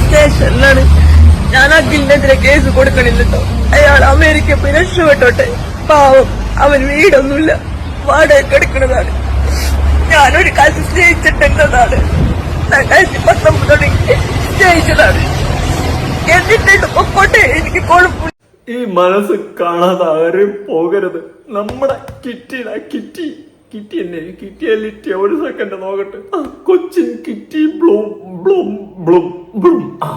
സ്റ്റേഷനിലാണ് ഞാൻ അഖിലിനെതിരെ കേസ് കൊടുക്കണില്ലട്ടോ. അയാൾ അമേരിക്ക പോയി രക്ഷപ്പെട്ടോട്ടെ പാവം അവൻ വീടൊന്നുമില്ല. വാടക എടുക്കുന്നതാണ്. ഞാനൊരു കാലത്ത് സ്നേഹിച്ചിട്ടുള്ളതാണ് രണ്ടായിരത്തി പത്തൊമ്പതോടെ സ്നേഹിച്ചതാണ്. എന്നിട്ട് പൊക്കോട്ടെ. എനിക്ക് കൊഴുപ്പ് ഈ മനസ്സ് കാണാതെ ആരും പോകരുത്. നമ്മുടെ കിറ്റിടാ കിറ്റി. കിറ്റി എന്നെ കിറ്റിയെ ലിറ്റിയ ഒരു സെക്കൻഡ് നോക്കട്ടെ. Cochin kitty bloom bloom bloom bloom. ആ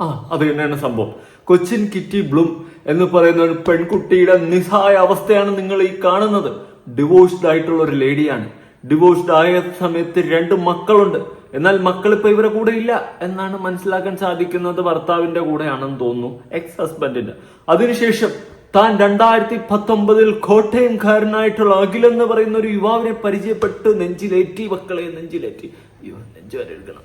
ആ അത് തന്നെയാണ് സംഭവം. കൊച്ചിൻ കിറ്റി ബ്ലൂം എന്ന് പറയുന്ന ഒരു പെൺകുട്ടിയുടെ നിസ്സഹായ അവസ്ഥയാണ് നിങ്ങൾ ഈ കാണുന്നത്. ഡിവോഴ്സ്ഡ് ആയിട്ടുള്ള ഒരു ലേഡിയാണ്. ഡിവോഴ്സ്ഡ് ആയ സമയത്ത് രണ്ട് മക്കളുണ്ട്. എന്നാൽ മക്കൾ ഇപ്പൊ ഇവരെ കൂടെ ഇല്ല എന്നാണ് മനസ്സിലാക്കാൻ സാധിക്കുന്നത് ഭർത്താവിന്റെ കൂടെയാണെന്ന് തോന്നുന്നു എക്സ് ഹസ്ബൻഡിന്റെ അതിനുശേഷം താൻ രണ്ടായിരത്തി പത്തൊമ്പതിൽ കോട്ടയംകാരനായിട്ടുള്ള അഖിൽ എന്ന് പറയുന്ന ഒരു യുവാവിനെ പരിചയപ്പെട്ട്. നെഞ്ചിലേറ്റി മക്കളെ നെഞ്ചിലേറ്റി. അയ്യോ നെഞ്ചു വരെ എടുക്കണം.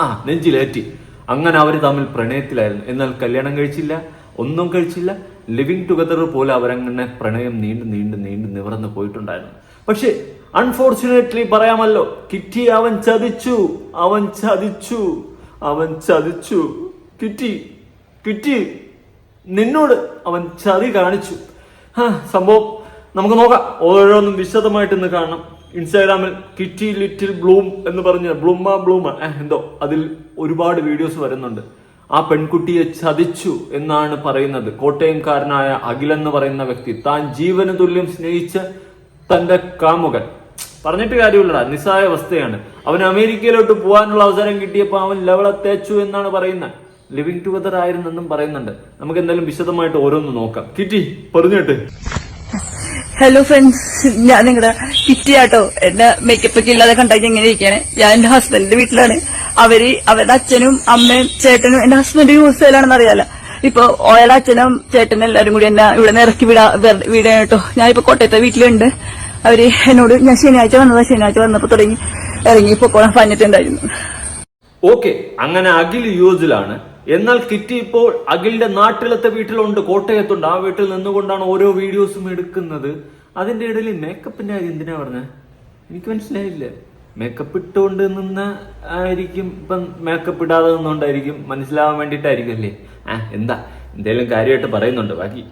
ആ നെഞ്ചിലേറ്റി. അങ്ങനെ അവർ തമ്മിൽ പ്രണയത്തിലായിരുന്നു. എന്നാൽ കല്യാണം കഴിച്ചില്ല ഒന്നും കഴിച്ചില്ല. ലിവിങ് ടുഗദർ പോലെ അവരങ്ങനെ പ്രണയം നീണ്ടു നീണ്ടു നീണ്ടു നിവർന്ന് പോയിട്ടുണ്ടായിരുന്നു. പക്ഷേ അൺഫോർച്ചുനേറ്റ്ലി പറയാമല്ലോ കിറ്റി അവൻ ചതിച്ചു അവൻ ചതിച്ചു അവൻ ചതിച്ചു. Kitty kitty. നിന്നോട് അവൻ ചതി കാണിച്ചു. സംഭവം നമുക്ക് നോക്കാം. ഓരോന്നും വിശദമായിട്ട് ഇന്ന് കാണണം. ഇൻസ്റ്റാഗ്രാമിൽ കിറ്റി ലിറ്റിൽ ബ്ലൂം എന്ന് പറഞ്ഞ ബ്ലൂമ ബ്ലൂമ എന്തോ അതിൽ ഒരുപാട് വീഡിയോസ് വരുന്നുണ്ട്. ആ പെൺകുട്ടിയെ ചതിച്ചു എന്നാണ് പറയുന്നത്. കോട്ടയംകാരനായ എന്ന് പറയുന്ന വ്യക്തി താൻ ജീവന് തുല്യം സ്നേഹിച്ച തന്റെ കാമുകൻ. പറഞ്ഞിട്ട് കാര്യമില്ലടാ നിസ്സായ അവസ്ഥയാണ് അവൻ അമേരിക്കയിലോട്ട് പോകാനുള്ള അവസരം കിട്ടിയപ്പോൾ അവൻ ലവളെ തേച്ചു എന്നാണ് പറയുന്നത്. ലിവിങ് ടുഗദർ ആയിരുന്നെന്നും പറയുന്നുണ്ട്. നമുക്ക് എന്തായാലും വിശദമായിട്ട് ഓരോന്ന് നോക്കാം. കിറ്റി പറഞ്ഞിട്ട് ഹലോ ഫ്രണ്ട്സ് ഞാൻ നിങ്ങളുടെ കിറ്റി ആട്ടോ എന്റെ മേക്കപ്പ് ഒക്കെ ഇല്ലാതെ കണ്ടാക്കി എങ്ങനെ ഇരിക്കാണ്. ഞാൻ എന്റെ ഹസ്ബൻഡിന്റെ വീട്ടിലാണ്. അവർ അവരുടെ അച്ഛനും അമ്മയും ചേട്ടനും എന്റെ ഹസ്ബൻഡ് യൂസ് ചെയ്യലാണെന്ന് അറിയാലോ. ഇപ്പൊ ഓയുടെ അച്ഛനും ചേട്ടനും എല്ലാരും കൂടി എന്നെ ഇവിടെ നിന്ന് ഇറക്കി വിടാ വീടാണ് കേട്ടോ. ഞാൻ ഇപ്പൊ കോട്ടയത്തെ വീട്ടിലുണ്ട്. അവർ എന്നോട് ഞാൻ ശനിയാഴ്ച വന്നതാ. ശനിയാഴ്ച വന്നപ്പോ തുടങ്ങി ഇറങ്ങി പൊക്കോളാൻ പറഞ്ഞിട്ടുണ്ടായിരുന്നു. ഓക്കെ അങ്ങനെ അഖിൽ യൂസിലാണ് എന്നാൽ കിറ്റി ഇപ്പോൾ അഖിലിന്റെ നാട്ടിലത്തെ വീട്ടിലുണ്ട് കോട്ടയത്തുണ്ട്. ആ വീട്ടിൽ നിന്നുകൊണ്ടാണ് ഓരോ വീഡിയോസും എടുക്കുന്നത്. അതിന്റെ ഇടയിൽ മേക്കപ്പിന്റെ കാര്യം എന്തിനാ പറഞ്ഞത് എനിക്ക് മനസ്സിലായില്ല. മേക്കപ്പ് ഇട്ടുകൊണ്ട് നിന്ന ആയിരിക്കും ഇപ്പം മേക്കപ്പ് ഇടാതെ നിന്നുകൊണ്ടായിരിക്കും മനസ്സിലാവാൻ വേണ്ടിയിട്ടായിരിക്കും അല്ലേ? ആ എന്താ? എന്തേലും കാര്യമായിട്ട് പറയുന്നുണ്ട് ബാക്കി.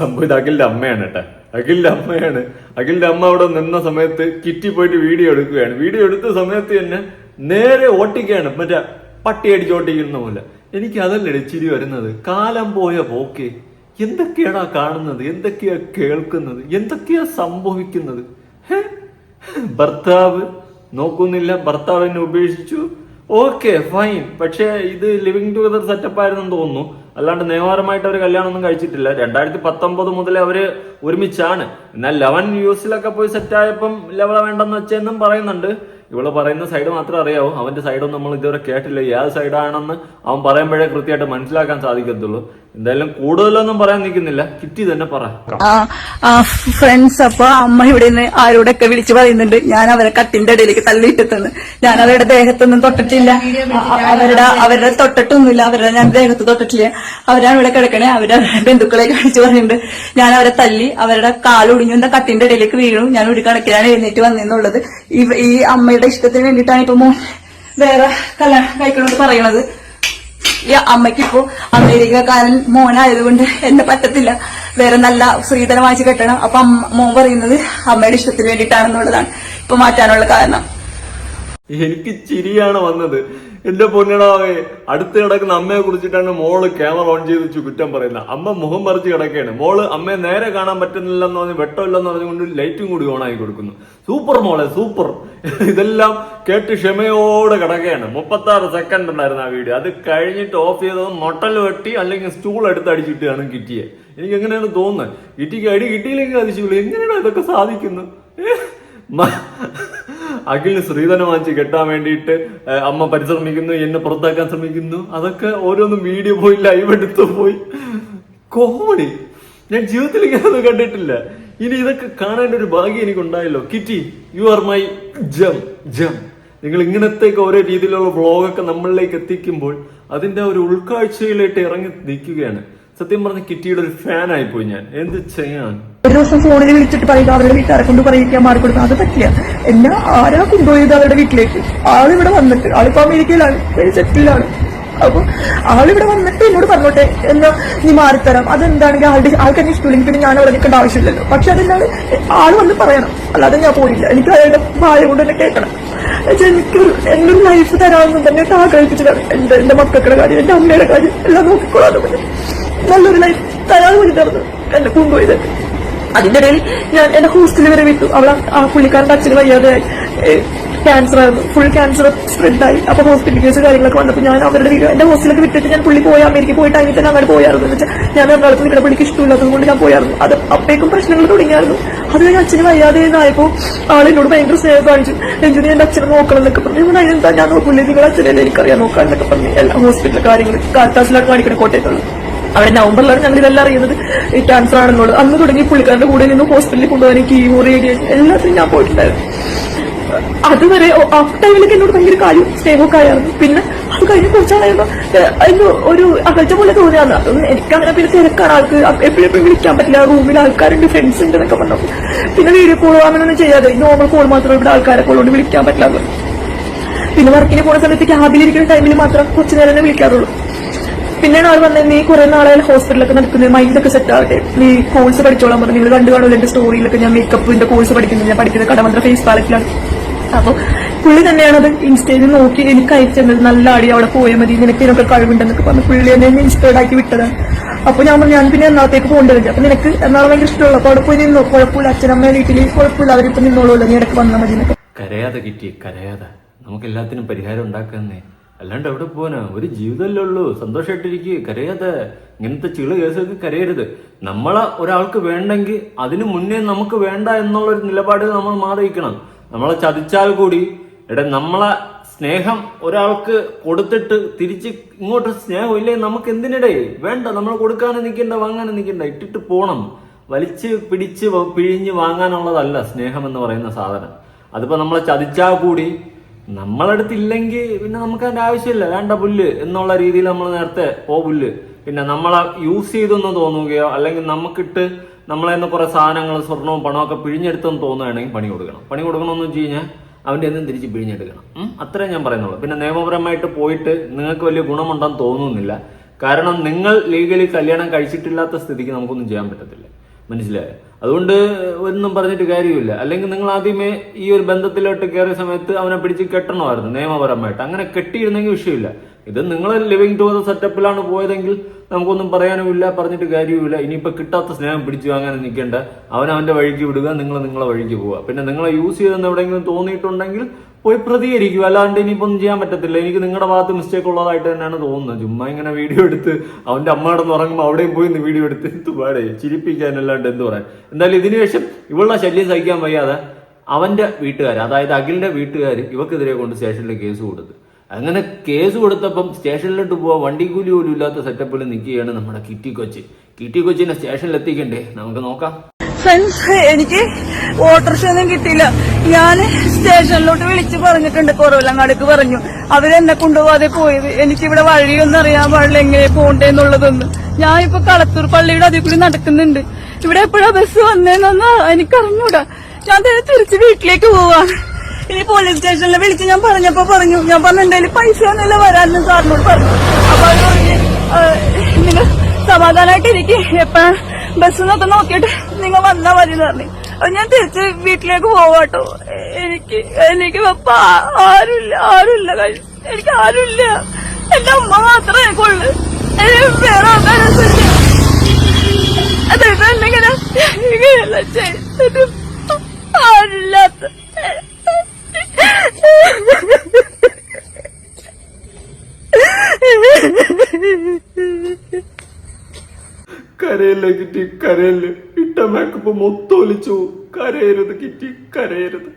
സംഭവം അഖിലിന്റെ അമ്മയാണ് കേട്ടോ. അഖിലിന്റെ അമ്മയാണ്. അഖിലിന്റെ അമ്മ അവിടെ നിന്ന സമയത്ത് കിറ്റി പോയിട്ട് വീഡിയോ എടുക്കുകയാണ്. വീഡിയോ എടുത്ത സമയത്ത് തന്നെ നേരെ ഓട്ടിക്കുകയാണ്. മറ്റേ പട്ടി അടിച്ച് ഓട്ടിക്കുന്ന പോലെ. എനിക്ക് അതല്ലേ ചിരി വരുന്നത്. കാലം പോയ പോക്കെ. എന്തൊക്കെയാടാ കാണുന്നത്? എന്തൊക്കെയാ കേൾക്കുന്നത്? എന്തൊക്കെയാ സംഭവിക്കുന്നത്? ഭർത്താവ് നോക്കുന്നില്ല. ഭർത്താവിനെ ഉപേക്ഷിച്ചു. Okay fine. പക്ഷേ ഇത് ലിവിങ് ടുഗദർ സെറ്റപ്പ് ആയിരുന്നെന്ന് തോന്നുന്നു. അല്ലാണ്ട് നിയമപരമായിട്ട് അവർ കല്യാണം ഒന്നും കഴിച്ചിട്ടില്ല. രണ്ടായിരത്തി പത്തൊമ്പത് മുതൽ അവർ ഒരുമിച്ചാണ്. എന്നാൽ ലെവൻ യൂസിലൊക്കെ പോയി സെറ്റ് ആയപ്പം ലെവല വേണ്ടെന്ന് വെച്ചെന്നും പറയുന്നുണ്ട്. ഇവൾ പറയുന്ന സൈഡ് മാത്രമേ അറിയാവൂ. അവന്റെ സൈഡൊന്നും നമ്മൾ ഇതുവരെ കേട്ടില്ല. ഏത് സൈഡാണെന്ന് അവൻ പറയുമ്പോഴേ കൃത്യമായിട്ട് മനസ്സിലാക്കാൻ സാധിക്കത്തുള്ളൂ. എന്തായാലും കൂടുതലൊന്നും പറയാൻ നിൽക്കുന്നില്ല. കിറ്റി തന്നെ പറ. ഫ്രണ്ട്സ് അപ്പൊ അമ്മ ഇവിടെ നിന്ന് ആരോടൊക്കെ വിളിച്ചു പറയുന്നുണ്ട്. ഞാൻ അവരെ കട്ടിന്റെ ഇടയിലേക്ക് തള്ളിയിട്ടെത്തുന്നു. ഞാൻ അവരുടെ ദേഹത്തൊന്നും തൊട്ടിട്ടില്ല. അവരുടെ അവരുടെ തൊട്ടിട്ടൊന്നുമില്ല. അവരുടെ ഞാൻ ദേഹത്ത് തൊട്ടിട്ടില്ല. അവരാണ് ഇവിടെ കിടക്കണേ. അവരെ ബന്ധുക്കളെ കാണിച്ചു പറയുന്നുണ്ട്. ഞാൻ അവരെ തല്ലി അവരുടെ കാലൊടിഞ്ഞു എന്താ കട്ടിന്റെ ഇടയിലേക്ക് വീണു. ഞാൻ ഒരു കണക്കിലാണ് എഴുന്നേറ്റ് വന്നെന്നുള്ളത്. ഈ അമ്മയുടെ ഇഷ്ടത്തിന് വേണ്ടിയിട്ടാണ് ഇപ്പൊ വേറെ കല്യാണം കഴിക്കണമെന്ന് പറയണത്. ഈ അമ്മയ്ക്ക് ഇപ്പോ അമേരിക്കക്കാരൻ മോനായതുകൊണ്ട് എന്നെ പറ്റത്തില്ല. വേറെ നല്ല സ്ത്രീധനം വാങ്ങിച്ച് കെട്ടണം. അപ്പൊ മോൻ പറയുന്നത് അമ്മയുടെ ഇഷ്ടത്തിന് വേണ്ടിയിട്ടാണെന്നുള്ളതാണ്. ഇപ്പൊ മാറ്റാനുള്ള കാരണം. എനിക്ക് ചിരിയാണ് വന്നത്. എന്റെ പൊന്നിടാവേ അടുത്ത് കിടക്കുന്ന അമ്മയെ കുറിച്ചിട്ടാണ് മോൾ ക്യാമറ ഓൺ ചെയ്ത് കുറ്റം പറയുന്നത്. അമ്മ മുഖം പറിച്ച് കിടക്കുകയാണ്. മോൾ അമ്മയെ നേരെ കാണാൻ പറ്റുന്നില്ലെന്ന് പറഞ്ഞ് വെട്ടമില്ലെന്ന് പറഞ്ഞുകൊണ്ട് ലൈറ്റും കൂടി ഓൺ ആയി കൊടുക്കുന്നു. സൂപ്പർ മോളെ സൂപ്പർ. ഇതെല്ലാം കേട്ട് ക്ഷമയോടെ കിടക്കുകയാണ്. മുപ്പത്തി ആറ് സെക്കൻഡ് ഉണ്ടായിരുന്നു ആ വീഡിയോ. അത് കഴിഞ്ഞിട്ട് ഓഫ് ചെയ്തത് മൊട്ടൽ വെട്ടി അല്ലെങ്കിൽ സ്റ്റൂൾ എടുത്ത് അടിച്ചിട്ടാണ് കിറ്റിയെ എനിക്ക് എങ്ങനെയാണ് തോന്നുന്നത്? കിറ്റിക്ക് അടി കിട്ടിയില്ലെങ്കിൽ അതിശയുള്ളൂ എങ്ങനെയാണ് ഇതൊക്കെ സാധിക്കുന്നത്? അഖിലിന് ശ്രീധനം വാങ്ങിച്ച് കെട്ടാൻ വേണ്ടിയിട്ട് അമ്മ പരിശ്രമിക്കുന്നു എന്നെ പുറത്താക്കാൻ ശ്രമിക്കുന്നു. അതൊക്കെ ഓരോന്നും വീഡിയോ പോയി ലൈവ് എടുത്തു പോയി. കോമഡി. ഞാൻ ജീവിതത്തിൽ ഇങ്ങനെ കണ്ടിട്ടില്ല. ഇനി ഇതൊക്കെ കാണേണ്ട ഒരു ഭാഗ്യം എനിക്കുണ്ടായല്ലോ. Kitty you are my jam jam നിങ്ങൾ ഇങ്ങനത്തേക്ക് ഓരോ രീതിയിലുള്ള വ്ളോഗൊക്കെ നമ്മളിലേക്ക് എത്തിക്കുമ്പോൾ അതിന്റെ ഒരു ഉൾക്കാഴ്ചയിലേക്ക് ഇറങ്ങി നിൽക്കുകയാണ്. സത്യം പറഞ്ഞ കിറ്റിയുടെ ഒരു ഫാൻ ആയിപ്പോയി ഞാൻ. എന്ത് ചെയ്യാൻ? ഒരു ദിവസം ഫോണിൽ വിളിച്ചിട്ട് പറയുക അവരുടെ വീട്ടുകാരെ കൊണ്ട് പറയിക്കാൻ മാറിക്കൊടുക്കുക അത് പറ്റില്ല. എന്നെ ആരാ കൊണ്ടുപോയത് അവരുടെ വീട്ടിലേക്ക്? ആളിവിടെ വന്നിട്ട് ആളിപ്പോ അമേരിക്കയിലാണ് സെറ്റിലാണ്. അപ്പൊ ആളിവിടെ വന്നിട്ട് എന്നോട് പറഞ്ഞോട്ടെ എന്നാ നീ മാറിത്തരാം. അതെന്താണെങ്കിൽ ആളുടെ ആൾക്ക് എന്നെ ഇഷ്ടമില്ലെങ്കിൽ പിന്നെ ഞാൻ അവിടെ നിൽക്കേണ്ട ആവശ്യമില്ലല്ലോ. പക്ഷെ അതെന്താണ്? ആൾ വന്ന് പറയണം. അല്ലാതെ ഞാൻ പോയില്ല എനിക്ക് അയാളുടെ ഭാര്യ കൊണ്ട് തന്നെ കേൾക്കണം. എനിക്ക് എന്റെ ഒരു ലൈഫ് തരാമെന്ന് തന്നെ ആഗ്രഹിച്ചിട്ടാണ് എന്റെ എന്റെ മക്കളുടെ കാര്യം എന്റെ അമ്മയുടെ കാര്യം എല്ലാം നോക്കിക്കൊള്ളാതെ നല്ലൊരു ലൈഫ് തരാതെ വേണ്ടിട്ടായിരുന്നു എന്നെ കൊണ്ടുപോയത്. അതിന്റെ ഇടയിൽ ഞാൻ എന്റെ ഹോസ്റ്റലിൽ വരെ വിട്ടു. അവളെ ആ പുള്ളിക്കാരന്റെ അച്ഛന് വയ്യാതെ ക്യാൻസർ ആയിരുന്നു. ഫുൾ ക്യാൻസർ സ്പ്രെഡായി അപ്പൊ ഹോസ്പിറ്റൽ കേസ് കാര്യങ്ങളൊക്കെ വന്നപ്പോൾ ഞാൻ അവരുടെ വീട് എന്റെ ഹോസ്റ്റലൊക്കെ വിട്ടിട്ട് ഞാൻ പുള്ളി പോയി. അമേരിക്ക പോയി ടൈമിൽ തന്നെ അങ്ങോട്ട് പോയായിരുന്നു. എന്ന് വെച്ചാൽ ഞാൻ എറണാകുളത്ത് നിൽക്കുന്ന പുള്ളിക്ക് ഇഷ്ടമില്ലാത്തത് കൊണ്ട് ഞാൻ പോയായിരുന്നു. അത് അപ്പേക്കും പ്രശ്നങ്ങൾ തുടങ്ങിയായിരുന്നു. അത് കഴിഞ്ഞ് അച്ഛന് വയ്യാതെ ആയപ്പോ ആളെന്നോട് ഭയങ്കര സ്നേഹം കാണിച്ചു. രഞ്ജുനി എന്റെ അച്ഛനെ നോക്കണം എന്നൊക്കെ പറഞ്ഞു. ഞാൻ അതിനെന്താ ഞാൻ നോക്കൂലേ നിങ്ങളുടെ അച്ഛനെ എനിക്കറിയാൻ നോക്കാൻ എന്നൊക്കെ പറഞ്ഞു. എല്ലാ ഹോസ്പിറ്റൽ കാര്യങ്ങൾ കാർത്താസിലാണ് കാണിക്കണം കോട്ടയത്തുള്ളത് അവിടെ നവംബറിലാണ് ഞങ്ങൾ ഇതെല്ലാം അറിയുന്നത്. ഈ ക്യാൻസർ ആണെന്നുള്ളത് അന്ന് തുടങ്ങി പുള്ളിക്കാരന്റെ കൂടെ നിന്ന് ഹോസ്പിറ്റലിൽ കൊണ്ടുപോകാൻ കീമോ റേഡിയേഷൻ എല്ലാത്തിനും ഞാൻ പോയിട്ടുണ്ടായിരുന്നു. അതുവരെ ആ ടൈമിലൊക്കെ എന്നോട് ഭയങ്കര കാര്യം സ്നേഹമൊക്കെ ആയിരുന്നു. പിന്നെ അത് കഴിഞ്ഞ് കുറച്ചാളായിരുന്നു അതിന് ഒരു അകൽച്ച പോലെ തോന്നിയാണ് അതൊന്നും എനിക്കങ്ങനെ പിന്നെ തിരക്കാണ്. ആൾക്ക് എപ്പോഴും വിളിക്കാൻ പറ്റില്ല. റൂമിൽ ആൾക്കാരുണ്ട് ഫ്രണ്ട്സ് ഉണ്ട് എന്നൊക്കെ പറഞ്ഞു പിന്നെ വീഡിയോ കോൾ അങ്ങനെയൊന്നും ചെയ്യാതെ. നോർമൽ കോൾ മാത്രമേ ഇവിടെ ആൾക്കാരെ കോളുകൊണ്ട് വിളിക്കാൻ പറ്റില്ല പിന്നെ വർക്കിന് പോകുന്ന സമയത്ത് ക്യാബിലിരിക്കുന്ന ടൈമിൽ മാത്രം കുറച്ചു നേരം തന്നെ വിളിക്കാറുള്ളൂ. പിന്നെയാണ് ആൾ പറഞ്ഞത് നീ കുറെ നാളെ ഹോസ്പിറ്റലൊക്കെ നടക്കുന്നത് മൈൻഡൊക്കെ സെറ്റ് ആവട്ടെ. നീ കോഴ്സ് പഠിച്ചോളാൻ പറഞ്ഞു. നിങ്ങൾ കണ്ടു കാണുമല്ലോ എന്റെ സ്റ്റോറിയിലൊക്കെ ഞാൻ മേക്കപ്പിന്റെ കോഴ്സ് പഠിക്കുന്നത്. ഞാൻ പഠിക്കുന്നത് കടമന്ത്ര ഫേസ് പാലറ്റിലാണ് അപ്പൊ പുള്ളി തന്നെയാണ് അത് ഇൻസ്റ്റയിൽ നോക്കി എനിക്ക് അയച്ചത് നല്ല അടി അവിടെ പോയാൽ മതി. നിനക്ക് ഇതിനൊക്കെ കഴിവുണ്ടെന്നൊക്കെ പറഞ്ഞു പുള്ളി എന്നെ ഇൻസ്പയർഡ് ആക്കി വിട്ടതാണ്. അപ്പൊ ഞാൻ പറഞ്ഞു ഞാൻ പിന്നെ എറണാകുളത്തേക്ക് പോകേണ്ടതില്ല അപ്പൊ നിനക്ക് എറണാകുളം ഭയങ്കര ഇഷ്ടമുള്ള അപ്പൊ അവിടെ പോയി നിന്നോ? കുഴപ്പമില്ല. അച്ഛനമ്മ വീട്ടിൽ കുഴപ്പമില്ല. അവരിപ്പൊ നിന്നോളൂല്ലോ നീ ഇടയ്ക്ക് വന്നാൽ മതി കരയാതെ കിറ്റി കരയാതെ. നമുക്ക് എല്ലാത്തിനും പരിഹാരം ഉണ്ടാക്കുന്നേ. അല്ലാണ്ട് എവിടെ പോവാനാ? ഒരു ജീവിതമല്ലേ ഉള്ളൂ. സന്തോഷമായിട്ടിരിക്കുക കരയാതെ ഇങ്ങനത്തെ ചിള കേസൊക്കെ കരയരുത്. നമ്മളെ ഒരാൾക്ക് വേണ്ടെങ്കിൽ അതിനു മുന്നേ നമുക്ക് വേണ്ട എന്നുള്ള ഒരു നിലപാട് നമ്മൾ മാറിയിരിക്കണം. നമ്മളെ ചതിച്ചാൽ കൂടി എടാ നമ്മളെ സ്നേഹം ഒരാൾക്ക് കൊടുത്തിട്ട് തിരിച്ച് ഇങ്ങോട്ട് സ്നേഹം ഇല്ലേ നമുക്ക് എന്തിനിടെ? വേണ്ട നമ്മൾ കൊടുക്കാനും നിൽക്കണ്ട വാങ്ങാനും നിൽക്കണ്ട. ഇട്ടിട്ട് പോണം. വലിച്ച് പിടിച്ച് പിഴിഞ്ഞ് വാങ്ങാനുള്ളതല്ല സ്നേഹം എന്ന് പറയുന്ന സാധനം. അതിപ്പോ നമ്മളെ ചതിച്ചാൽ കൂടി നമ്മളടുത്തില്ലെങ്കിൽ പിന്നെ നമുക്ക് അതിന്റെ ആവശ്യമില്ല. വേണ്ട പുല്ല് എന്നുള്ള രീതിയിൽ നമ്മൾ നേരത്തെ പോ പുല്ല്. പിന്നെ നമ്മളെ യൂസ് ചെയ്തെന്ന് തോന്നുകയോ അല്ലെങ്കിൽ നമുക്കിട്ട് നമ്മളെ നിന്ന് കുറെ സാധനങ്ങൾ സ്വർണവും പണവും ഒക്കെ പിഴിഞ്ഞെടുത്തെന്ന് തോന്നുകയാണെങ്കിൽ പണി കൊടുക്കണം. പണി കൊടുക്കണമെന്ന് വെച്ച് കഴിഞ്ഞാൽ അവന്റെ ഒന്നും തിരിച്ച് പിഴിഞ്ഞെടുക്കണം? അത്രേ ഞാൻ പറയുന്നുള്ളൂ. പിന്നെ നിയമപരമായിട്ട് പോയിട്ട് നിങ്ങൾക്ക് വലിയ ഗുണമുണ്ടെന്ന് തോന്നുന്നില്ല. കാരണം നിങ്ങൾ ലീഗലി കല്യാണം കഴിച്ചിട്ടില്ലാത്ത സ്ഥിതിക്ക് നമുക്കൊന്നും ചെയ്യാൻ പറ്റത്തില്ല. മനസ്സിലായോ? അതുകൊണ്ട് ഒന്നും പറഞ്ഞിട്ട് കാര്യമില്ല. അല്ലെങ്കിൽ നിങ്ങൾ ആദ്യമേ ഈ ഒരു ബന്ധത്തിലോട്ട് കയറിയ സമയത്ത് അവനെ പിടിച്ച് കെട്ടണമായിരുന്നു നിയമപരമായിട്ട്. അങ്ങനെ കെട്ടിയിരുന്നെങ്കിൽ വിഷയമില്ല. ഇത് നിങ്ങൾ ലിവിങ് ടുഗദർ സെറ്റപ്പിലാണ് പോയതെങ്കിൽ നമുക്കൊന്നും പറയാനുമില്ല പറഞ്ഞിട്ട് കാര്യവുമില്ല. ഇനിയിപ്പോൾ കിട്ടാത്ത സ്നേഹം പിടിച്ചു വാങ്ങാൻ നിൽക്കേണ്ട. അവൻ അവന്റെ വഴിക്ക് വിടുക നിങ്ങൾ നിങ്ങളെ വഴിക്ക് പോവുക. പിന്നെ നിങ്ങളെ യൂസ് ചെയ്തെന്ന് എവിടെയെങ്കിലും തോന്നിയിട്ടുണ്ടെങ്കിൽ പോയി പ്രതികരിക്കുക. അല്ലാണ്ട് ഇനിയിപ്പം ചെയ്യാൻ പറ്റത്തില്ല. എനിക്ക് നിങ്ങളുടെ ഭാഗത്ത് മിസ്റ്റേക്ക് ഉള്ളതായിട്ട് തന്നെയാണ് തോന്നുന്നത്. ചുമ്മാ ഇങ്ങനെ വീഡിയോ എടുത്ത് അവന്റെ അമ്മയുടെ ഉറങ്ങുമ്പോൾ അവിടെയും പോയി ഇന്ന് വീഡിയോ എടുത്ത് എന്ത് ചിരിപ്പിക്കാനല്ലാണ്ട് എന്ത് പറയാൻ? എന്തായാലും ഇതിനു ശേഷം ഇവളുടെ ശല്യം സഹിക്കാൻ വയ്യാതെ അവന്റെ വീട്ടുകാർ അതായത് അഖിലിന്റെ വീട്ടുകാർ ഇവക്കെതിരെ കൊണ്ട് സ്റ്റേഷനിൽ കേസ് കൊടുത്തു. അങ്ങനെ കേസ് കൊടുത്തപ്പം സ്റ്റേഷനിലോട്ട് പോവാൻ വണ്ടി കൂലി പോലും ഇല്ലാത്ത സെറ്റപ്പിൽ നിൽക്കുകയാണ് നമ്മുടെ കിറ്റി കൊച്ച്. കിറ്റി കൊച്ചിനെ സ്റ്റേഷനിൽ എത്തിക്കണ്ടേ നമുക്ക് നോക്കാം. ഫ്രണ്ട്സ് എനിക്ക് ഓട്ടോറിക്ഷ ഒന്നും കിട്ടിയില്ല. ഞാൻ സ്റ്റേഷനിലോട്ട് വിളിച്ച് പറഞ്ഞിട്ടുണ്ട്. കുറവിലങ്ങാടേക്ക് പറഞ്ഞു. അവരെന്നെ കൊണ്ടുപോകാതെ പോയത്. എനിക്കിവിടെ വഴിയൊന്നും അറിയാൻ പാടില്ല എങ്ങനെ പോണ്ടേന്നുള്ളതൊന്നും ഞാൻ ഇപ്പൊ കളത്തൂർ പള്ളിയുടെ അതിൽ കൂടി നടക്കുന്നുണ്ട്. ഇവിടെ എപ്പോഴാ ബസ് വന്നേന്നൊന്ന് എനിക്കറിഞ്ഞൂടാ. ഞാൻ തിരിച്ച് വീട്ടിലേക്ക് പോവാണ്. ഇനി പോലീസ് സ്റ്റേഷനിൽ വിളിച്ച് ഞാൻ പറഞ്ഞപ്പോ പറഞ്ഞു. ഞാൻ പറഞ്ഞു എന്റെ കയ്യിൽ പൈസ ഒന്നുമില്ല വരാനും സാറിനോട് പറഞ്ഞു. അപ്പൊ അത് പറഞ്ഞ് നിങ്ങൾ സമാധാനമായിട്ട് ഇരിക്കും. എപ്പഴാ ബസ് എന്നൊക്കെ നോക്കിയിട്ട് നിങ്ങൾ വന്നാ മതി പറഞ്ഞു. അപ്പൊ ഞാൻ തിരിച്ച് വീട്ടിലേക്ക് പോവാട്ടോ എനിക്ക് എനിക്ക് പപ്പ ആരുമില്ല ആരുമില്ല. എനിക്ക് ആരുമില്ല. എന്റെ അമ്മ മാത്രമേ എനിക്കുള്ളൂ. എനിക്ക് വേറെ ആൾക്കാരെ അതായത് എന്നെങ്ങനെ ആരില്ലാത്ത കരയല്ലേ കിറ്റി കരയല്ലേ? ഇട്ട മേക്കപ്പ് മൊത്തം ഒലിച്ചു. കരയരുത് കിറ്റി കരയരുത്.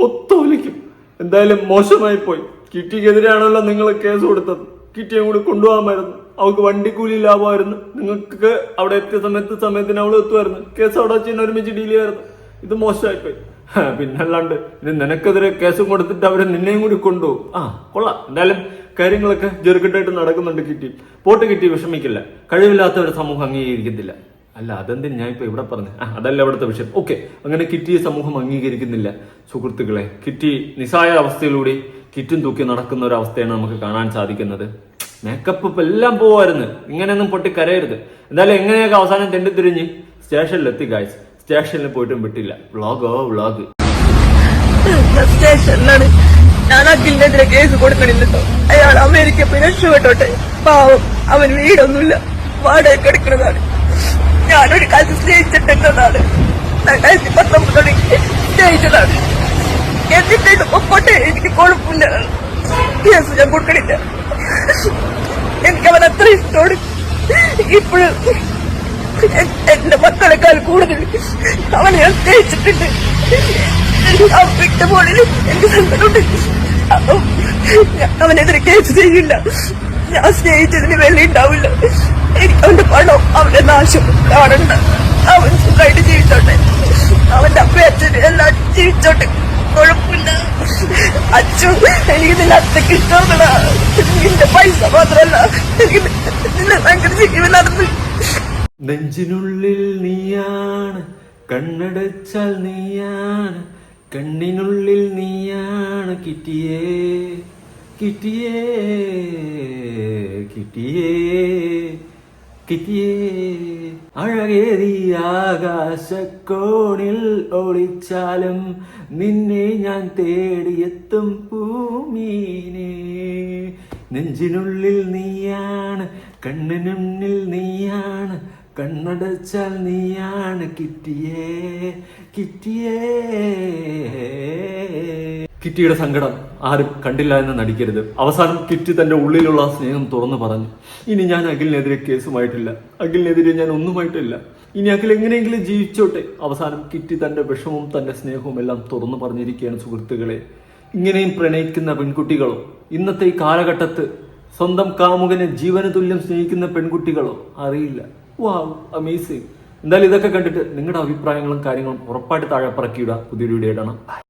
മൊത്തം ഒലിക്കും. എന്തായാലും മോശമായി പോയി കിറ്റിക്കെതിരെയാണല്ലോ നിങ്ങൾ കേസ് കൊടുത്തത്. കിറ്റിയെ കൂടി കൊണ്ടുപോകാമായിരുന്നു അവൾക്ക് വണ്ടിക്കൂലി ലാഭമായിരുന്നു. നിങ്ങൾക്ക് അവിടെ എത്തിയ സമയത്ത് സമയത്തിന് അവൾ എത്തുമായിരുന്നു. കേസ് അവിടെ വെച്ച് ഒരുമിച്ച് ഡീൽ ചെയ്യായിരുന്നു. ഇത് മോശമായിപ്പോയി. പിന്നല്ലാണ്ട് ഇനി നിനക്കെതിരെ കേസും കൊടുത്തിട്ട് അവരെ നിന്നെയും കൂടി കൊണ്ടുപോകും ആ കൊള്ളാം. എന്തായാലും കാര്യങ്ങളൊക്കെ ജെറുക്കെട്ടായിട്ട് നടക്കുന്നുണ്ട് കിറ്റി പോട്ട് കിട്ടി വിഷമിക്കില്ല. കഴിവില്ലാത്തവരുടെ സമൂഹം അംഗീകരിക്കത്തില്ല. അല്ല അതെന്തിന് ഞാൻ ഇപ്പൊ ഇവിടെ പറഞ്ഞു? അതല്ല ഇവിടുത്തെ വിഷയം. ഓക്കെ അങ്ങനെ കിറ്റിയെ സമൂഹം അംഗീകരിക്കുന്നില്ല. സുഹൃത്തുക്കളെ കിറ്റി നിസ്സായ അവസ്ഥയിലൂടെ കിറ്റും തൂക്കി നടക്കുന്ന ഒരു അവസ്ഥയാണ് നമുക്ക് കാണാൻ സാധിക്കുന്നത്. മേക്കപ്പ് ഇപ്പൊ എല്ലാം പോവായിരുന്നു. ഇങ്ങനെയൊന്നും പൊട്ടി കരയരുത്. എന്തായാലും എങ്ങനെയൊക്കെ അവസാനം തെണ്ടിത്തിരിഞ്ഞ് സ്റ്റേഷനിലെത്തി ഗായ്സ് സ്റ്റേഷനിൽ പോയിട്ടും വിട്ടില്ല. വ്ളോഗോ വ്ളോഗ്. സ്റ്റേഷനിലാണ്. ഞാൻ അഖിലിനെതിരെ കേസ് കൊടുക്കണില്ലല്ലോ അയാൾ അമേരിക്ക പോയി രക്ഷപ്പെട്ടോട്ടെ പാവം അവൻ വീടൊന്നുമില്ല. വാടക എടുക്കുന്നതാണ് ഞാനൊരു കാലത്ത് സ്നേഹിച്ചിട്ടുള്ളതാണ് രണ്ടായിരത്തി പത്തൊമ്പത് തുടങ്ങി സ്നേഹിച്ചതാണ്. എന്നിട്ട് പൊക്കോട്ടെ. എനിക്ക് കുഴപ്പമില്ല. കേസ് ഞാൻ കൊടുക്കണില്ല. എനിക്ക് അവൻ അത്ര ഇഷ്ടമാണ്. ഇപ്പോഴും എന്റെ മക്കളെക്കാൾ കൂടുതൽ അവനെ ഞാൻ സ്നേഹിച്ചിട്ടുണ്ട് ആ വിട്ടുപോളിൽ എനിക്ക് സങ്കടമുണ്ട്. അപ്പൊ അവനെതിരെ കേസ് ചെയ്യില്ല. ഞാൻ സ്നേഹിച്ചതിന് വില ഉണ്ടാവില്ല. എനിക്ക് അവന്റെ പണം അവന്റെ നാശം കാണണ്ട. അവൻ സുഖമായിട്ട് ജീവിച്ചോട്ടെ. അവന്റെ അപ്പ എല്ലാം ജീവിച്ചോട്ടെ. കുഴപ്പമില്ല. അച്ഛൻ എനിക്ക് നിന്റെ അത്തക്ക് ഇഷ്ടമാണ് നിന്റെ പൈസ മാത്രല്ല എനിക്ക് നിന്നെ ഭയങ്കര ജീവനാണെന്ന് നെഞ്ചിനുള്ളിൽ നീയാണ് കണ്ണടച്ചാൽ നീയാണ് കണ്ണിനുള്ളിൽ നീയാണ് കിട്ടിയേ കിട്ടിയേ കിട്ടിയേ കിട്ടിയേ. അഴകേറി ആകാശക്കോണിൽ ഒളിച്ചാലും നിന്നെ ഞാൻ തേടിയെത്തും ഭൂമീനെ. നെഞ്ചിനുള്ളിൽ നീയാണ് കണ്ണിനുള്ളിൽ നീയാണ് കണ്ണടച്ചാൽ നീയാണ് കിട്ടിയേ കിട്ടിയേ. കിറ്റിയുടെ സങ്കടം ആരും കണ്ടില്ല എന്ന് നടിക്കരുത്. അവസാനം കിറ്റി തന്റെ ഉള്ളിലുള്ള സ്നേഹം തുറന്നു പറഞ്ഞു. ഇനി ഞാൻ അഖിലിനെതിരെ കേസുമായിട്ടില്ല. അഖിലിനെതിരെ ഞാൻ ഒന്നുമായിട്ടില്ല. ഇനി അഖിൽ എങ്ങനെയെങ്കിലും ജീവിച്ചോട്ടെ. അവസാനം കിറ്റി തന്റെ വിഷമവും തന്റെ സ്നേഹവും എല്ലാം തുറന്നു പറഞ്ഞിരിക്കുകയാണ് സുഹൃത്തുക്കളെ. ഇങ്ങനെയും പ്രണയിക്കുന്ന പെൺകുട്ടികളോ ഇന്നത്തെ ഈ കാലഘട്ടത്ത് സ്വന്തം കാമുകനെ ജീവന തുല്യം സ്നേഹിക്കുന്ന പെൺകുട്ടികളോ അറിയില്ല. വാവ് അമേസിങ് എന്തായാലും ഇതൊക്കെ കണ്ടിട്ട് നിങ്ങളുടെ അഭിപ്രായങ്ങളും കാര്യങ്ങളും ഉറപ്പായിട്ട് താഴെ പറക്കിയിടുക പുതിയൊരു വീഡിയോ ഇടണം